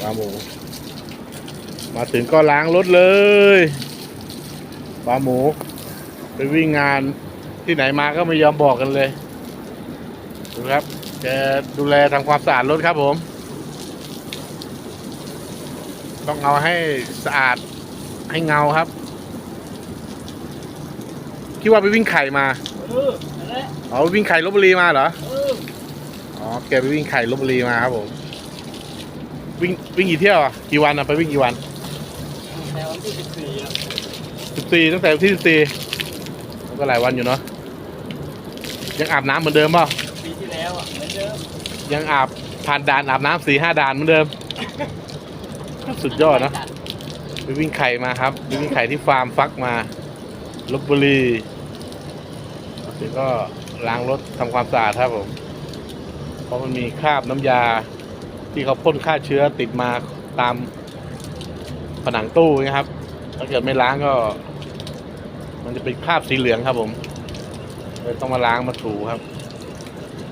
ปลาหมู มาถึงก็ล้างรถเลยปลาหมู ไปวิ่งงานที่ไหนมาก็ไม่ยอมบอกกันเลยดูครับแกดูแลทำความสะอาดรถครับผม ต้องเอาให้สะอาดให้เงาครับ คิดว่าไปวิ่งไข่มาเออนั่นแหละอ๋อไปวิ่งไข่ลบบุรีมาเหรอ เออ อ๋อแกไปวิ่งไข่ลบบุรีมาครับผม วิ่งวิ่งกี่เที่ยวอะกี่วันอะไปวิ่งกี่วันแถววันที่สิบสี่อะสิบสี่ตั้งแต่วันที่สิบสี่ก็หลายวันอยู่เนาะยังอาบน้ำเหมือนเดิมเปล่าปีที่แล้วอะเหมือนเดิมยังอาบผ่านด่านอาบน้ำสี่ห้าด่านเหมือนเดิม สุดยอดเนอะไปวิ่งไข่มาครับไปวิ่งไข่ที่ฟาร์มฟักมาลบบุรีเสร็จก็ล้างรถทำความสะอาดครับผม เพราะมันมีคราบน้ำยา ที่เขาพ่นฆ่าเชื้อติดมาตามผนังตู้นะครับ ถ้าเกิดไม่ล้างก็ มันจะเป็นคราบสีเหลืองครับผมเลยต้องมาล้างมาถูครับ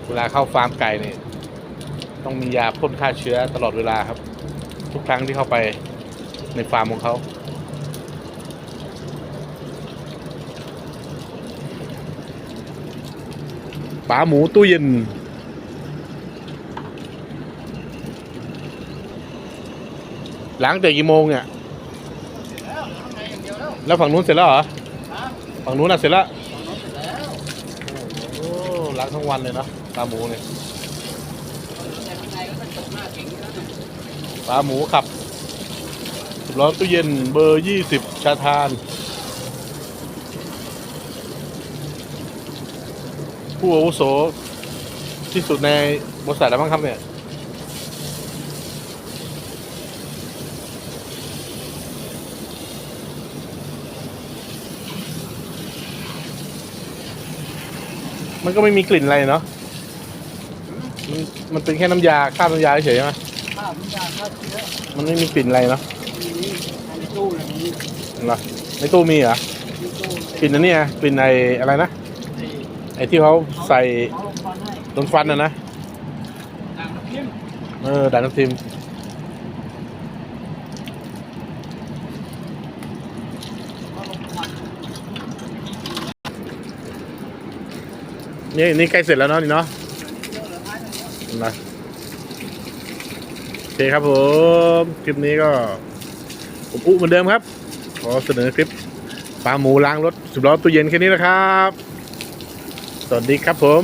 เวลาเข้าฟาร์มไก่เนี่ยต้องมียาพ่นฆ่าเชื้อตลอดเวลาครับ ทุกครั้งที่เข้าไปในฟาร์มของเขาปลาหมูตู้เย็น หลังแต่กี่โมงเนี่ยแล้วฝั่งนู้นเสร็จแล้วเหรอฝั่งนู้นน่ะเสร็จแล้วของน้องเสร็จแล้วโอ้ล้างทั้งวันเลยเนาะปลาหมูเนี่ยตางในก็เป็นตกหน้าเก่งอยู่แล้วนะปลาหมูขับสิบล้อตู้เย็นเบอร์ยี่สิบชาทาน ผู้อาวุโสที่สุดในบริษัทแล้วมั้งครับเนี่ย มันก็ไม่มีกลิ่นอะไรเนาะมันมันเป็นแค่น้ำยาคราน้ำยาเฉยๆใช่ไหมข้าวมันยาฆ่าเชื้อมันไม่มีกลิ่นอะไรเนาะมีในตู้เลยมีเหรอในตู้มีเหรอในตู้กลิ่นอันเนี้ยกลิ่นไออะไรนะไอ้ที่เขาใส่เขาลงฟันให้โดนฟันนะนะต่างกับพิมเออด่านน้ำทิม นี่นี่ใกล้เสร็จแล้วเนาะนี่เนาะอะเหลือท้ายตรงนี้นะโอเคครับผม คลิปนี้ก็ผมอุเหมือนเดิมครับ ขอเสนอคลิปปลาหมูล้างรถสิบล้อตู้เย็นแค่นี้นะครับ สวัสดีครับผม